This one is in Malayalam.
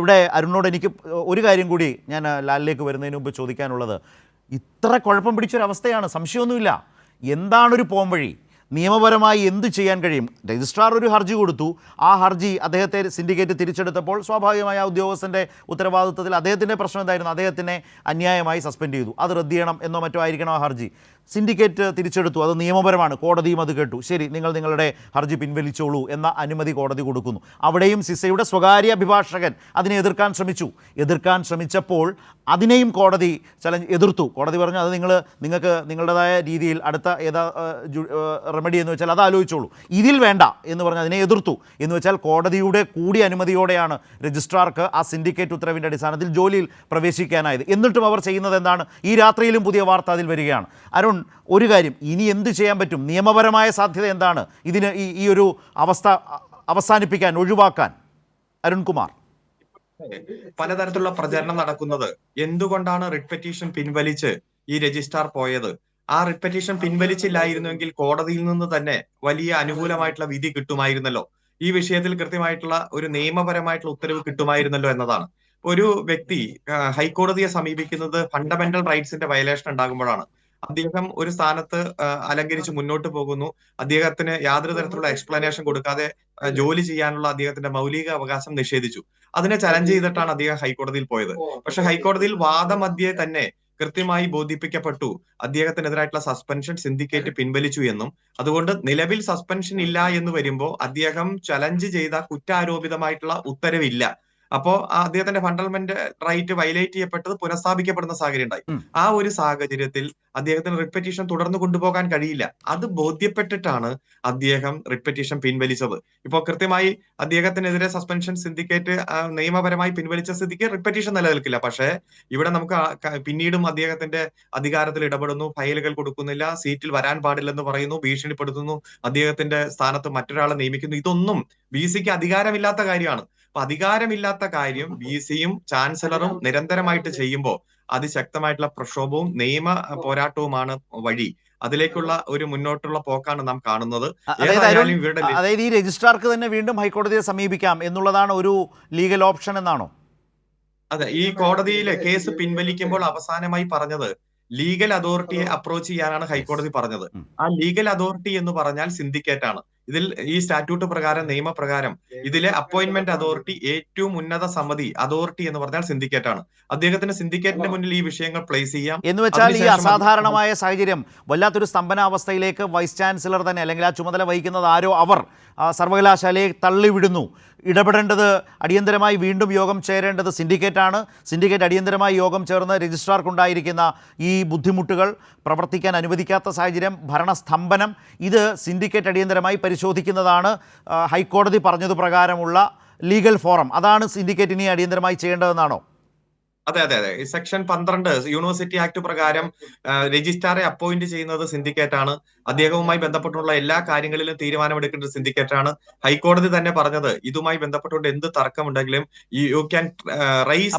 ഇവിടെ അരുണിനോട് എനിക്ക് ഒരു കാര്യം കൂടി ഞാൻ ലാലിലേക്ക് വരുന്നതിന് മുമ്പ് ചോദിക്കാനുള്ളത്. ഇത്ര കുഴപ്പം പിടിച്ചൊരവസ്ഥയാണ് സംശയമൊന്നുമില്ല. എന്താണൊരു പോംവഴി നിയമപരമായി എന്ത് ചെയ്യാൻ കഴിയും? രജിസ്ട്രാർ ഒരു ഹർജി കൊടുത്തു. ആ ഹർജി അദ്ദേഹത്തെ സിൻഡിക്കേറ്റ് തിരിച്ചെടുത്തപ്പോൾ സ്വാഭാവികമായ ഉദ്യോഗസ്ഥന്റെ ഉത്തരവാദിത്വത്തിൽ അദ്ദേഹത്തിന്റെ പ്രശ്നം എന്തായിരുന്നു? അദ്ദേഹത്തിനെ അന്യായമായി സസ്പെൻഡ് ചെയ്തു. അത് റദ്ദ് ചെയ്യണം എന്നോ മറ്റോ ആയിരിക്കണം ആ ഹർജി. സിൻഡിക്കേറ്റ് തിരിച്ചെടുത്തു. അത് നിയമപരമാണ്. കോടതിയും അത് കേട്ടു. ശരി നിങ്ങൾ നിങ്ങളുടെ ഹർജി പിൻവലിച്ചോളൂ എന്ന അനുമതി കോടതി കൊടുക്കുന്നു. അവിടെയും സിസയുടെ സ്വകാര്യ അഭിഭാഷകൻ അതിനെ എതിർക്കാൻ ശ്രമിച്ചു. എതിർക്കാൻ ശ്രമിച്ചപ്പോൾ അതിനെയും കോടതി ചലഞ്ച് എതിർത്തു. കോടതി പറഞ്ഞു അത് നിങ്ങൾ നിങ്ങൾക്ക് നിങ്ങളുടേതായ രീതിയിൽ അടുത്ത ഏതാ റെമഡി എന്ന് വെച്ചാൽ അത് ആലോചിച്ചോളൂ. ഇതിൽ വേണ്ട എന്ന് പറഞ്ഞ് അതിനെ എതിർത്തു. എന്ന് വെച്ചാൽ കോടതിയുടെ കൂടി അനുമതിയോടെയാണ് രജിസ്ട്രാർക്ക് ആ സിൻഡിക്കേറ്റ് ഉത്തരവിന്റെ അടിസ്ഥാനത്തിൽ ജോലിയിൽ പ്രവേശിക്കാനായത്. എന്നിട്ടും അവർ ചെയ്യുന്നത് എന്താണ്? ഈ രാത്രിയിലും പുതിയ വാർത്ത അതിൽ വരികയാണ്. അരുൺ ഒരു കാര്യം ഇനി എന്ത് ചെയ്യാൻ പറ്റും? നിയമപരമായ സാധ്യത എന്താണ്? ഇതിന് ഈ ഈ ഒരു അവസ്ഥ അവസാനിപ്പിക്കാൻ ഒഴിവാക്കാൻ. അരുൺകുമാർ. പലതരത്തിലുള്ള പ്രചരണം നടക്കുന്നത്. എന്തുകൊണ്ടാണ് റിട്ട് പെറ്റീഷൻ പിൻവലിച്ച് ഈ രജിസ്ട്രാർ പോയത്? ആ റിട്ട് പെറ്റീഷൻ പിൻവലിച്ചില്ലായിരുന്നുവെങ്കിൽ കോടതിയിൽ നിന്ന് തന്നെ വലിയ അനുകൂലമായിട്ടുള്ള വിധി കിട്ടുമായിരുന്നല്ലോ. ഈ വിഷയത്തിൽ കൃത്യമായിട്ടുള്ള ഒരു നിയമപരമായിട്ടുള്ള ഉത്തരവ് കിട്ടുമായിരുന്നല്ലോ എന്നതാണ്. ഒരു വ്യക്തി ഹൈക്കോടതിയെ സമീപിക്കുന്നത് ഫണ്ടമെന്റൽ റൈറ്റ്സിന്റെ വയലേഷൻ ഉണ്ടാകുമ്പോഴാണ്. അദ്ദേഹം ഒരു സ്ഥാനത്ത് അലങ്കരിച്ച് മുന്നോട്ട് പോകുന്നു. അദ്ദേഹത്തിന് യാതൊരു തരത്തിലുള്ള എക്സ്പ്ലനേഷൻ കൊടുക്കാതെ ജോലി ചെയ്യാനുള്ള അദ്ദേഹത്തിന്റെ മൗലിക അവകാശം നിഷേധിച്ചു. അതിനെ ചലഞ്ച് ചെയ്തിട്ടാണ് അദ്ദേഹം ഹൈക്കോടതിയിൽ പോയത്. പക്ഷെ ഹൈക്കോടതിയിൽ വാദമധ്യേ തന്നെ കൃത്യമായി ബോധിപ്പിക്കപ്പെട്ടു. അദ്ദേഹത്തിനെതിരായിട്ടുള്ള സസ്പെൻഷൻ സിൻഡിക്കേറ്റ് പിൻവലിച്ചു എന്നും അതുകൊണ്ട് നിലവിൽ സസ്പെൻഷൻ ഇല്ല എന്ന് വരുമ്പോൾ അദ്ദേഹം ചലഞ്ച് ചെയ്ത കുറ്റാരോപിതമായിട്ടുള്ള ഉത്തരവില്ല. അപ്പോ അദ്ദേഹത്തിന്റെ ഫണ്ടമെന്റ് റൈറ്റ് വയലേറ്റ് ചെയ്യപ്പെട്ടത് പുനഃസ്ഥാപിക്കപ്പെടുന്ന സാഹചര്യം ഉണ്ടായി ആ ഒരു സാഹചര്യത്തിൽ അദ്ദേഹത്തിന് റിപ്പറ്റീഷൻ തുടർന്ന് കൊണ്ടുപോകാൻ കഴിയില്ല. അത് ബോധ്യപ്പെട്ടിട്ടാണ് അദ്ദേഹം റിപ്പറ്റീഷൻ പിൻവലിച്ചത്. ഇപ്പോ കൃത്യമായി അദ്ദേഹത്തിനെതിരെ സസ്പെൻഷൻ സിൻഡിക്കേറ്റ് നിയമപരമായി പിൻവലിച്ച സ്ഥിതിക്ക് റിപ്പറ്റീഷൻ നിലനിൽക്കില്ല. പക്ഷേ ഇവിടെ നമുക്ക് പിന്നീടും അദ്ദേഹത്തിന്റെ അധികാരത്തിൽ ഇടപെടുന്നു. ഫയലുകൾ കൊടുക്കുന്നില്ല. സീറ്റിൽ വരാൻ പാടില്ലെന്ന് പറയുന്നു. ഭീഷണിപ്പെടുത്തുന്നു. അദ്ദേഹത്തിന്റെ സ്ഥാനത്ത് മറ്റൊരാളെ നിയമിക്കുന്നു. ഇതൊന്നും ബി സിക്ക് അധികാരമില്ലാത്ത കാര്യമാണ്. അപ്പൊ അധികാരമില്ലാത്ത കാര്യം ബി സിയും ചാൻസലറും നിരന്തരമായിട്ട് ചെയ്യുമ്പോൾ അതിശക്തമായിട്ടുള്ള പ്രക്ഷോഭവും നിയമ പോരാട്ടവുമാണ് വഴി. അതിലേക്കുള്ള ഒരു മുന്നോട്ടുള്ള പോക്കാണ് നാം കാണുന്നത്. അതായത് ഈ രജിസ്ട്രാർക്ക് തന്നെ വീണ്ടും ഹൈക്കോടതിയെ സമീപിക്കാം എന്നുള്ളതാണ് ഒരു ലീഗൽ ഓപ്ഷൻ എന്നാണോ? അതെ ഈ കോടതിയിലെ കേസ് പിൻവലിക്കുമ്പോൾ അവസാനമായി പറഞ്ഞത് ലീഗൽ അതോറിറ്റിയെ അപ്രോച്ച് ചെയ്യാനാണ് ഹൈക്കോടതി പറഞ്ഞത്. ആ ലീഗൽ അതോറിറ്റി എന്ന് പറഞ്ഞാൽ സിൻഡിക്കേറ്റ് ആണ് ഇതിൽ ഈ സ്റ്റാറ്റ്യൂട്ട് പ്രകാരം നിയമപ്രകാരം ഇതിലെ അപ്പോയിന്റ്മെന്റ് അതോറിറ്റി ഏറ്റവും ഉന്നത സമിതി അതോറിറ്റി എന്ന് പറഞ്ഞാൽ സിൻഡിക്കേറ്റ് ആണ്. അദ്ദേഹത്തിന് സിൻഡിക്കേറ്റിന്റെ മുന്നിൽ ഈ വിഷയങ്ങൾ പ്ലേസ് ചെയ്യാം. എന്ന് വെച്ചാൽ ഈ അസാധാരണമായ സാഹചര്യം വല്ലാത്തൊരു സ്തംഭനാവസ്ഥയിലേക്ക് വൈസ് ചാൻസലർ തന്നെ അല്ലെങ്കിൽ ആ ചുമതല വഹിക്കുന്നത് ആരോ അവർ സർവകലാശാലയെ തള്ളിവിടുന്നു. ഇടപെടേണ്ടത് അടിയന്തരമായി വീണ്ടും യോഗം ചേരേണ്ടത് സിൻഡിക്കേറ്റാണ് സിൻഡിക്കേറ്റ് അടിയന്തരമായി യോഗം ചേർന്ന് രജിസ്ട്രാർക്കുണ്ടായിരിക്കുന്ന ഈ ബുദ്ധിമുട്ടുകൾ പ്രവർത്തിക്കാൻ അനുവദിക്കാത്ത സാഹചര്യം ഭരണസ്തംഭനം ഇത് സിൻഡിക്കേറ്റ് അടിയന്തരമായി പരിശോധിക്കുന്നതാണ് ഹൈക്കോടതി പറഞ്ഞത് പ്രകാരമുള്ള ലീഗൽ ഫോറം. അതാണ് സിൻഡിക്കേറ്റിനെ അടിയന്തരമായി ചെയ്യേണ്ടതെന്നാണോ? അതെ അതെ അതെ. സെക്ഷൻ പന്ത്രണ്ട് യൂണിവേഴ്സിറ്റി ആക്ട് പ്രകാരം രജിസ്ട്രാറെ അപ്പോയിന്റ് ചെയ്യുന്നത് സിൻഡിക്കേറ്റ് ആണ് അദ്ദേഹവുമായി ബന്ധപ്പെട്ടുള്ള എല്ലാ കാര്യങ്ങളിലും തീരുമാനമെടുക്കേണ്ടത് സിൻഡിക്കേറ്റ് ആണ് ഹൈക്കോടതി തന്നെ പറഞ്ഞത് ഇതുമായി ബന്ധപ്പെട്ടുകൊണ്ട് എന്ത് തർക്കമുണ്ടെങ്കിലും യു ക്യാൻ റൈസ്